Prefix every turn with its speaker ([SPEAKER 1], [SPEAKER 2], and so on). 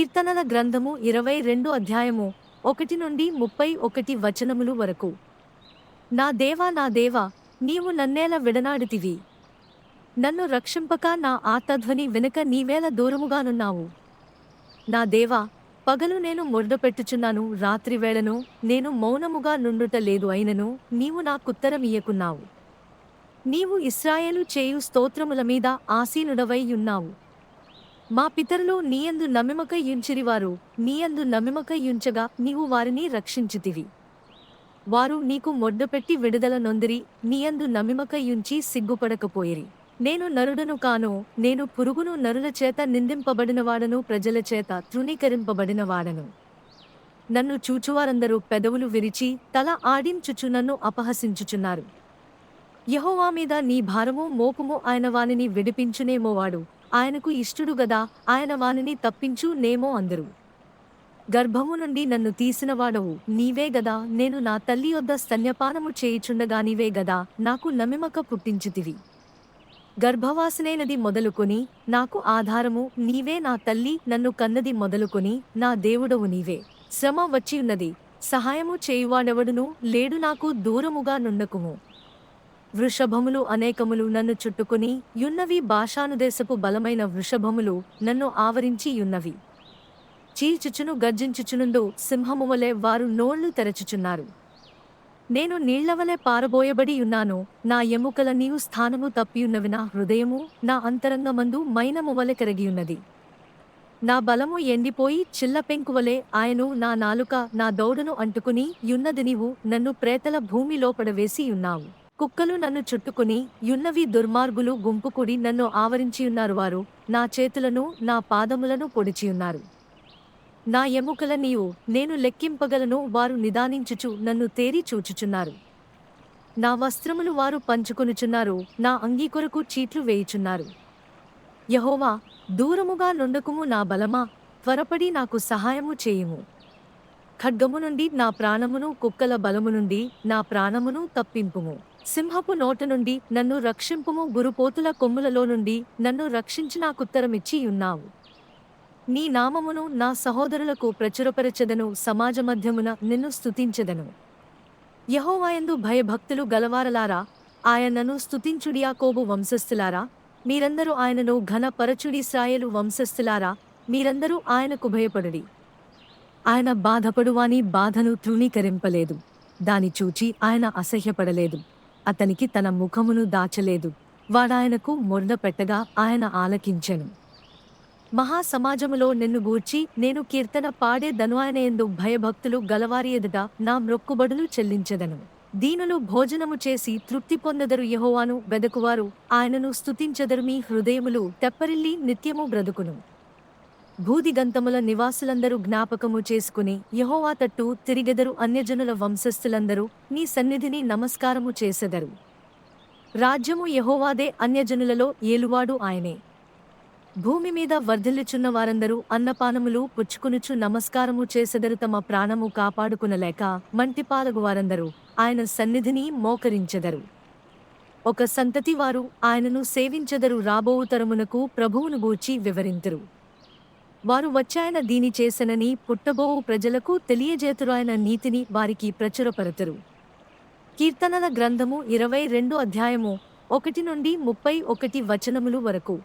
[SPEAKER 1] కీర్తనల గ్రంథము ఇరవై రెండు అధ్యాయము ఒకటి నుండి ముప్పై ఒకటి వచనములు వరకు. నా దేవా నా దేవా నీవు నన్నేల విడనాడితివి. నన్ను రక్షింపక నా ఆత్మధ్వని వెనుక నీవేల దూరముగానున్నావు. నా దేవా పగలు నేను మొరడపెట్టుచున్నాను రాత్రి వేళను నేను మౌనముగా నుండుట లేదు అయినను నీవు నాకుత్తరమియ్యకున్నావు నీవు ఇస్రాయేలు చేయు స్తోత్రముల మీద ఆసీనుడవై ఉన్నావు. మా పితరులు నీయందు నమ్మిమక యుంచిరివారు. నీయందు నమ్మిమక యుంచగా నీవు వారిని రక్షించితివి. వారు నీకు మొడ్డపెట్టి విడుదల నొందిరి. నీయందు నమ్మిమక యుంచి సిగ్గుపడకపోయిరి. నేను నరుడను కాను. నేను పురుగును నరుల చేత నిందింపబడినవాడను ప్రజల చేత తృణీకరింపబడినవాడను. నన్ను చూచువారందరూ పెదవులు విరిచి తల ఆడించుచు నన్ను అపహసించుచున్నారు. యహోవా మీద నీ భారము మోపుము ఆయన వానిని విడిపించునేమో వాడు. ఆయనకు ఇష్టుడు గదా ఆయన వానిని తప్పించు నేమో అందరు. గర్భము నుండి నన్ను తీసినవాడవు నీవే గదా నేను నా తల్లి యొద్ద స్తన్యపానము చేయుచుండగా నీవే గదా నాకు నమిమక పుట్టించుతివి. గర్భవాసనైనది మొదలుకొని నాకు ఆధారము నీవే నా తల్లి నన్ను కన్నది మొదలుకొని నా దేవుడవు నీవే. శ్రమ వచ్చియున్నది సహాయము చేయువాడెవడును లేడు నాకు దూరముగా నుండకుము. వృషభములు అనేకములు నన్ను చుట్టుకుని యున్నవి భాషానుదేశపు బలమైన వృషభములు నన్ను ఆవరించి యున్నవి. చీల్చుచును గర్జించుచునుండు సింహము వలె వారు నోళ్ళు తెరచుచున్నారు. నేను నీళ్ళవలె పారబోయబడి ఉన్నాను నా ఎముకల నీవు స్థానము తప్పియున్నవి నా హృదయము నా అంతరంగమందు మైనము వలె కరిగియున్నది. నా బలము ఎండిపోయి చిల్ల పెంకువలే ఆయను నా నాలుక నా దౌడను అంటుకుని యున్నది నీవు నన్ను ప్రేతల భూమి లోపడవేసి ఉన్నావు కుక్కలు నన్ను చుట్టుకుని యున్నవి దుర్మార్గులు గుంపుకుడి నన్ను ఆవరించియున్నారు వారు. నా చేతులను నా పాదములను పొడిచియున్నారు నా ఎముకల నీవు నేను లెక్కింపగలను వారు నిదానించుచు నన్ను తేరి చూచుచున్నారు. నా వస్త్రములు వారు పంచుకొనుచున్నారు నా అంగీ కొరకు చీట్లు వేయుచున్నారు. యహోవా దూరముగా నుండకుము నా బలమా త్వరపడి నాకు సహాయము చేయుము. ఖడ్గము నుండి నా ప్రాణమును కుక్కల బలము నుండి నా ప్రాణమును తప్పింపుము. సింహపు నోట నుండి నన్ను రక్షింపుము గురుపోతుల కొమ్ములలో నుండి నన్ను రక్షించి నాకుత్తరమిచ్చి ఉన్నావు. నీ నామమును నా సహోదరులకు ప్రచురపరచెదను సమాజ మధ్యమున నిన్ను స్తుతించెదను. యహోవాయందు భయభక్తులు గలవారలారా ఆయనను స్తుతించుడియాకోబు వంశస్థులారా మీరందరూ ఆయనను ఘనపరచుడి సాయలు వంశస్థులారా మీరందరూ ఆయనకు భయపడుడి. ఆయన బాధపడువాని బాధను తృణీకరింపలేదు దాని చూచి ఆయన అసహ్యపడలేదు. అతనికి తన ముఖమును దాచలేదు. వాడాయనకు మొర్ద పెట్టగా ఆయన ఆలకించెను. మహాసమాజములో నిన్ను గూర్చి నేను కీర్తన పాడేదను ఆయన ఎందు భయభక్తులు గలవారి ఎదుట నా మ్రొక్కుబడులు చెల్లించదను. దీనులు భోజనము చేసి తృప్తి పొందదరు యహోవాను వెదకువారు. ఆయనను స్తుతించెదరు మీ హృదయములు తెప్పరిల్లి నిత్యము బ్రతుకును. భూదిగంతముల నివాసులందరూ జ్ఞాపకము చేసుకుని యహోవా తట్టు తిరిగెదరు అన్యజనుల వంశస్థులందరూ నీ సన్నిధిని నమస్కారము చేసెదరు. రాజ్యము యహోవాదే అన్యజనులలో ఏలువాడు ఆయనే. భూమి మీద వర్ధిల్లుచున్న వారందరూ అన్నపానములు పుచ్చుకునుచు నమస్కారము చేసెదరు తమ ప్రాణము కాపాడుకునలేక మంటిపాలగు వారందరూ ఆయన సన్నిధిని మోకరించెదరు. ఒక సంతతి వారు ఆయనను సేవించెదరు రాబోవు తరమునకు ప్రభువును గూర్చి వివరింతురు. వారు వచ్చాయన దీని చేసెనని పుట్టబోవు ప్రజలకు తెలియజేతురాయన నీతిని వారికి ప్రచురపరతరు. కీర్తనల గ్రంథము ఇరవై రెండు అధ్యాయము ఒకటి నుండి ముప్పై ఒకటి వచనములు వరకు.